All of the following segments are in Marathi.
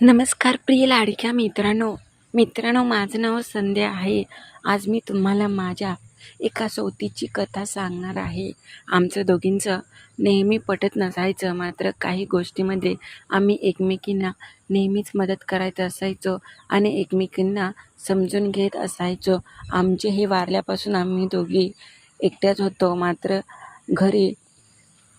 नमस्कार प्रिय लाडक्या मित्रांनो. मित्रांनो माझं नाव संध्या आहे. आज मी तुम्हाला माझ्या एका सोतीची कथा सांगणार आहे. आमचं दोघींचं नेहमी पटत नसायचं. मात्र काही गोष्टीमध्ये आम्ही एकमेकींना नेहमीच मदत करायचं असायचो आणि एकमेकींना समजून घेत असायचो. आमचे हे वारल्यापासून आम्ही दोघी एकट्याच होतो. मात्र घरी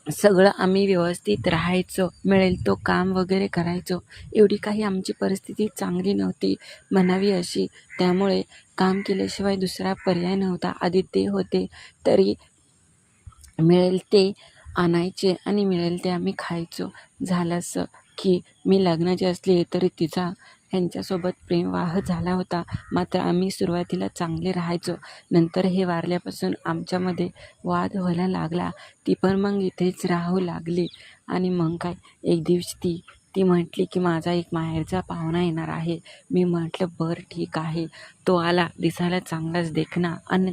सगळं आम्ही व्यवस्थित राहायचो मिळेल तो काम वगैरे करायचो. एवढी काही आमची परिस्थिती चांगली नव्हती म्हणावी अशी. त्यामुळे काम केल्याशिवाय दुसरा पर्याय नव्हता. आधी ते होते तरी मिळेल ते आणायचे आणि मिळेल ते आम्ही खायचो. झालं असं की मी लग्नाची असली तरी तिचा ह्यांच्यासोबत प्रेमवाह झाला होता. मात्र आम्ही सुरुवातीला चांगले राहायचो. नंतर हे वारल्यापासून आमच्यामध्ये वाद व्हायला लागला. ती पण मग इथेच राहू लागली. आणि मग काय? एक दिवशी ती ती म्हटली की माझा एक माहेरचा पाहुणा येणार आहे. मी म्हटलं बरं ठीक आहे. तो आला. दिसायला चांगलाच देखणा अन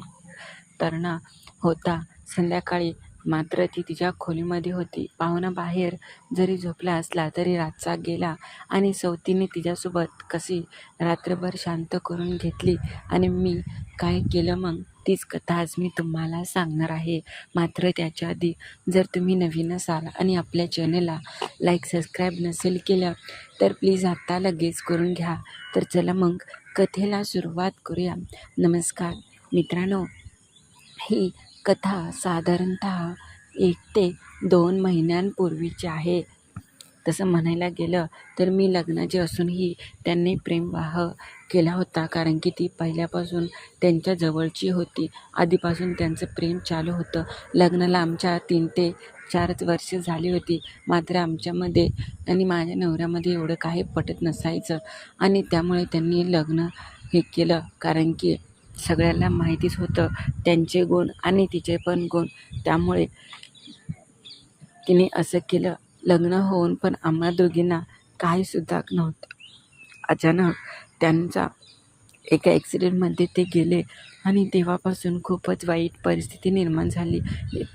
तरणा होता. संध्याकाळी मात्र ती तिच्या खोलीमध्ये होती. पाहुणा बाहेर जरी झोपला असला तरी रातचा गेला आणि सवतीने तिच्यासोबत कशी रात्रभर शांत करून घेतली आणि मी काय केलं मग? तीच कथा आज मी तुम्हाला सांगणार आहे. मात्र त्याच्या आधी जर तुम्ही नवीन असाल आणि आपल्या चॅनलला लाईक सबस्क्राईब नसेल केलं तर प्लीज आत्ता लगेच करून घ्या. तर चला मग कथेला सुरुवात करूया. नमस्कार मित्रांनो ही कथा साधारणतः एक ते दोन महिन्यांपूर्वीची आहे. तसं म्हणायला गेलं तर मी लग्नाची असूनही त्यांनी प्रेमवाह केला होता कारण की ती पहिल्यापासून त्यांच्या जवळची होती. आधीपासून त्यांचं प्रेम चालू होतं. लग्नाला आमच्या तीन ते चारच वर्ष झाली होती. मात्र आमच्यामध्ये आणि माझ्या नवऱ्यामध्ये एवढं काही पटत नसायचं आणि त्यामुळे त्यांनी लग्न हे केलं कारण की सगळ्यांना माहितीच होतं. त्यांचे गुण आणि तिचे पण गुण. त्यामुळे तिने असं केलं. लग्न होऊन पण आम्हा दोघींना काहीसुद्धा नव्हतं. अचानक त्यांचा एका ॲक्सिडेंटमध्ये ते गेले आणि तेव्हापासून खूपच वाईट परिस्थिती निर्माण झाली.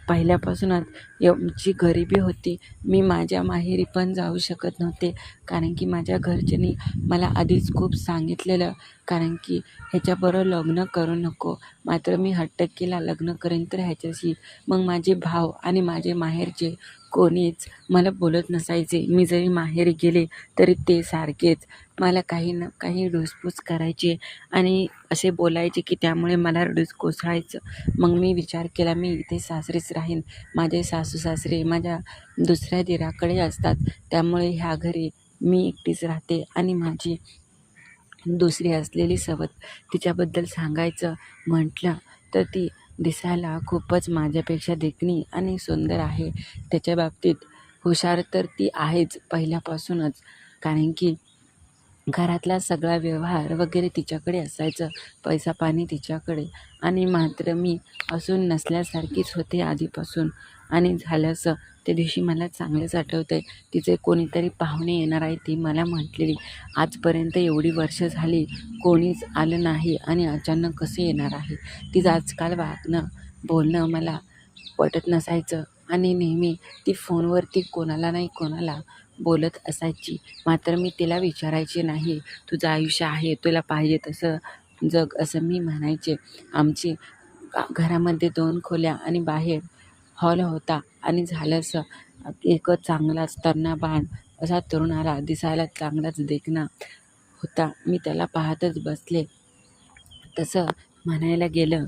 पहिल्यापासूनच जी गरिबी होती. मी माझ्या माहेरी पण जाऊ शकत नव्हते. कारण की माझ्या घरच्यांनी मला आधीच खूप सांगितलेलं. कारण की ह्याच्याबरोबर लग्न करू नको. मात्र मी हट्ट केला लग्न करेन तर ह्याच्याशी. मग माझे भाव आणि माझे माहेरचे कोणीच मला बोलत नसायचे. मी जरी माहेरी गेले तरी ते सारखेच. मला काही ना काही ढुसपूस करायचे आणि असे बोलायचे की त्यामुळे मला रडूस कोसळायचं मग मी विचार केला मी इथे सासरीच राहीन. माझे सासू सासरे माझ्या दुसऱ्या दिराकडे असतात. त्यामुळे ह्या घरी मी एकटीच राहते आणि माझी दुसरी असलेली सवत तिच्याबद्दल सांगायचं म्हटलं तर ती दिसायला खूपच माझ्यापेक्षा देखणी आणि सुंदर आहे. त्याच्या बाबतीत हुशार तर ती आहेच पहिल्यापासूनच. कारण की घरातला सगळा व्यवहार वगैरे तिच्याकडे असायचं. पैसा पाणी तिच्याकडे. आणि मात्र मी असून नसल्यासारखीच होते आधीपासून. आणि झाल्यास त्या दिवशी मला चांगलंच आठवतं आहे तिचे कोणीतरी पाहुणे येणार आहे ती मला म्हटलेली आजपर्यंत एवढी वर्ष झाली कोणीच आलं नाही आणि अचानक कसं येणार आहे? तिचं आजकाल वागणं बोलणं मला पटत नसायचं आणि नेहमी ती फोनवरती कोणाला नाही कोणाला बोलत असायची. मात्र मी तिला विचारायचे नाही तुझं आयुष्य आहे तुला पाहिजे तसं जग असं मी म्हणायचे. आमची घरामध्ये दोन खोल्या आणि बाहेर हॉल होता आणि झालं असं एक चांगलाच बाण असा तरुणाला दिसायला चांगलाच देखणा होता. मी त्याला पाहतच बसले. तसं म्हणायला गेलं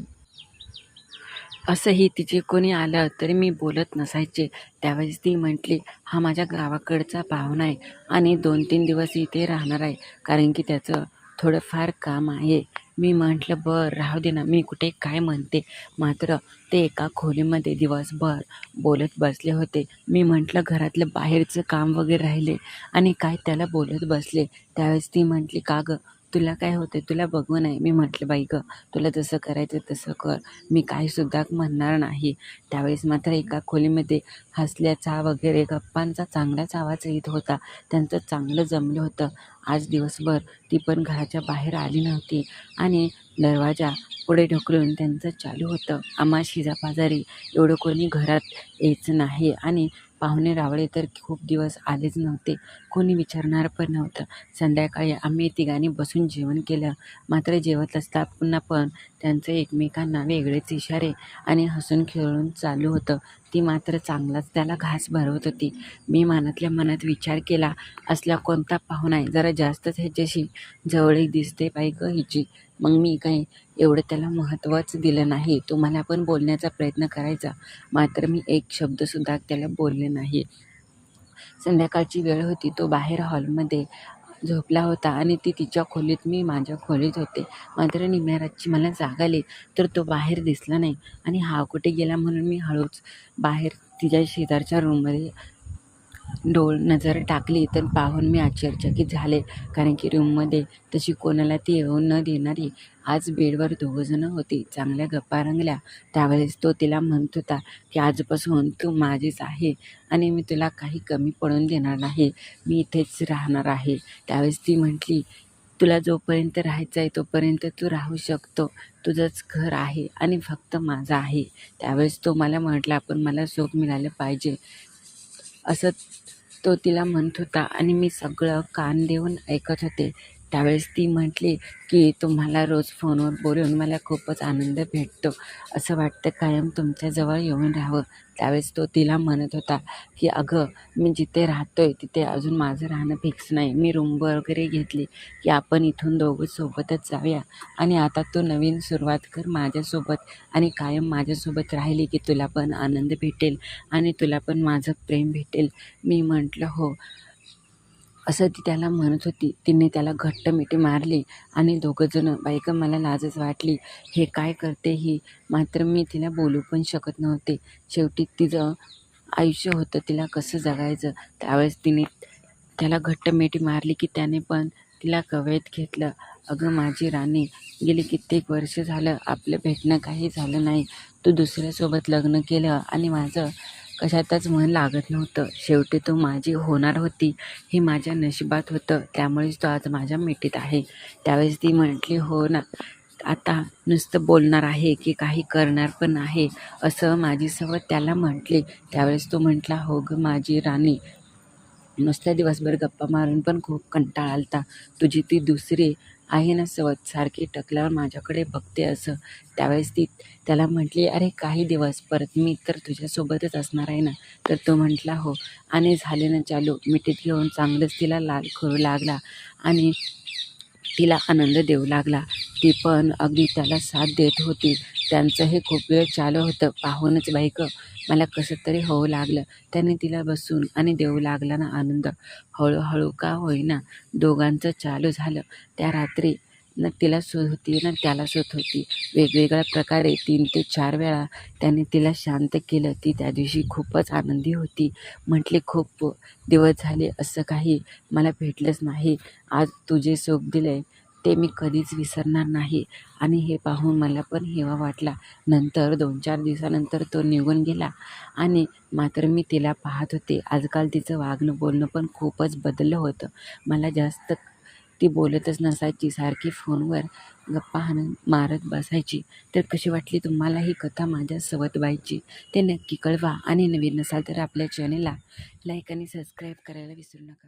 असंही तिचे कोणी आलं तरी मी बोलत नसायचे. त्यावेळेस ती म्हटली हा माझ्या गावाकडचा पाहुणा आहे आणि दोन तीन दिवस इथे राहणार आहे. कारण की त्याचं थोडंफार काम आहे. मी म्हटलं बरं राहू दे ना मी कुठे काय म्हणते? मात्र ते एका खोलीमध्ये दिवसभर बोलत बसले होते. मी म्हटलं घरातलं बाहेरचं काम वगैरे राहिले आणि काय त्याला बोलत बसले? त्यावेळेस ती म्हटली का गं तुला काय होते तुला बघू नाही मी म्हटलं बाई गं तुला जसं करायचं तसं कर. मी काहीसुद्धा म्हणणार नाही. त्यावेळेस मात्र एका खोलीमध्ये हसल्याचा वगैरे गप्पांचा चांगलाच आवाज येत होता. त्यांचं चांगलं जमलं होतं. आज दिवसभर ती पण घराच्या बाहेर आली नव्हती आणि दरवाजा पुढे ढकलून त्यांचं चालू होतं. आम्हा शिजापाजारी एवढं कोणी घरात यायचं नाही. आणि पाहुणे रावळे तर खूप दिवस आलेच नव्हते. कोणी विचारणार पण नव्हतं. संध्याकाळी आम्ही तिघांनी बसून जेवण केलं. मात्र जेवत असता पुन्हा पण त्यांचं एकमेकांना वेगळेच इशारे आणि हसून खेळून चालू होतं. ती मात्र चांगलाच त्याला घास भरवत होती. मी मनातल्या मनात विचार केला असला कोणता पाहुणा आहे जरा जास्तच ह्याच्याशी जवळीक दिसते बाई गं हिची. मग मी काही एवढं त्याला महत्त्वच दिलं नाही. तो मला पण बोलण्याचा प्रयत्न करायचा. मात्र मी एक शब्दसुद्धा त्याला बोलले नाही. संध्याकाळची वेळ होती. तो बाहेर हॉलमध्ये झोपला होता आणि ती तिच्या खोलीत मी माझ्या खोलीत होते. मात्र निम्या रातची मला जाग आली तर तो बाहेर दिसला नाही. आणि हा कुठे गेला म्हणून मी हळूच बाहेर तिच्या शेजारच्या रूममध्ये डोळ नजर टाकली तर पाहून मी आश्चर्यचकित झाले. कारण की रूममध्ये तशी कोणाला ती येऊ न देणारी आज बेडवर दोघंजणं होती. चांगल्या गप्पा रंगल्या. त्यावेळेस तो तिला म्हणत होता की आजपासून तू माझीच आहे आणि मी तुला काही कमी पडून देणार नाही. मी इथेच राहणार आहे. त्यावेळेस ती म्हटली तुला जोपर्यंत राहायचं आहे तोपर्यंत तू राहू शकतो. तुझंच घर आहे आणि फक्त माझं आहे. त्यावेळेस तो मला म्हटला पण मला सुख मिळालं पाहिजे. असं तो तिला म्हणत होता आणि मी सगळं कान देऊन ऐकत होते. त्यावेळेस ती म्हटली की तुम्हाला रोज फोनवर बोलून मला खूपच आनंद भेटतो. असं वाटतं कायम तुमच्याजवळ येऊन राहावं. त्यावेळेस तो तिला म्हणत होता की अगं मी जिथे राहतो आहे तिथे अजून माझं राहणं फिक्स नाही. मी रूम वगैरे घेतली की आपण इथून दोघं सोबतच जाऊया. आणि आता तू नवीन सुरुवात कर माझ्यासोबत आणि कायम माझ्यासोबत राहिली की तुला पण आनंद भेटेल आणि तुला पण माझं प्रेम भेटेल. मी म्हटलं हो. असं ती त्याला म्हणत होती. तिने त्याला घट्ट मिठी मारली आणि दोघंजणं बायका मला लाजच वाटली. हे काय करते ही? मात्र मी तिला बोलू पण शकत नव्हते. शेवटी तिचं आयुष्य होतं तिला कसं जगायचं? त्यावेळेस तिने त्याला घट्ट मिठी मारली की त्याने पण तिला कवयत घेतलं. अगं माझी राणी गेली कित्येक वर्ष झालं. आपलं भेटणं काही झालं नाही. तू दुसऱ्यासोबत लग्न केलं आणि माझं कशातच मन लागत नव्हतं. शेवटी तू माझी होणार होती हे माझ्या नशिबात होतं. त्यामुळेच तो आज माझ्या मिठीत आहे. त्यावेळेस ती म्हटली हो ना आता नुसतं बोलणार आहे की काही करणार पण आहे असं माझी सवत त्याला म्हटली. त्यावेळेस तो म्हटला हो गं माझी राणी नुसत्या दिवसभर गप्पा मारून पण खूप कंटाळा आलता. तुझी ती दुसरी आहे ना सवत सारखी टकल्यावर माझ्याकडे बघते असं. त्यावेळेस ती त्याला म्हटली अरे काही दिवस परत मी तर तुझ्यासोबतच असणार आहे ना. तर तो म्हटला हो. आणि झाले ना चालू. मिठीत घेऊन चांगलंच तिला लाल करू लागला. आणि तिला आनंद देऊ लागला. ती पण अगदी त्याला साथ देत होती. त्यांचं हे खूप वेळ चालू होतं. पाहूनच बाईक मला कसं तरी होऊ लागलं. त्याने तिला बसून आणि देऊ लागला ना आनंद. हळूहळू का होईना दोघांचं चालू झालं. त्या रात्री न तिला सूत होती ना त्याला सूत होती. वेगवेगळ्या प्रकारे तीन ते चार वेळा त्याने तिला शांत केलं. ती त्या दिवशी खूपच आनंदी होती. म्हटले खूप दिवस झाले असं काही मला भेटलंच नाही. आज तुझे सुख दिले ते मी कधीच विसरणार नाही. आणि हे पाहून मला पण हेवा वाटला. नंतर दोन चार दिवसानंतर तो निघून गेला. आणि मात्र मी तिला पाहत होते. आजकाल तिचं वागणं बोलणं पण खूपच बदललं होतं. मला जास्त ती बोलतच नसायची सारखी फोनवर गप्पा हाण मारत बसायची. तर कशी वाटली तुम्हाला ही कथा माझ्या व्हायची ते नक्की कळवा. आणि नवीन नसाल तर आपल्या चॅनेलला लाईक आणि सबस्क्राईब करायला विसरू नका.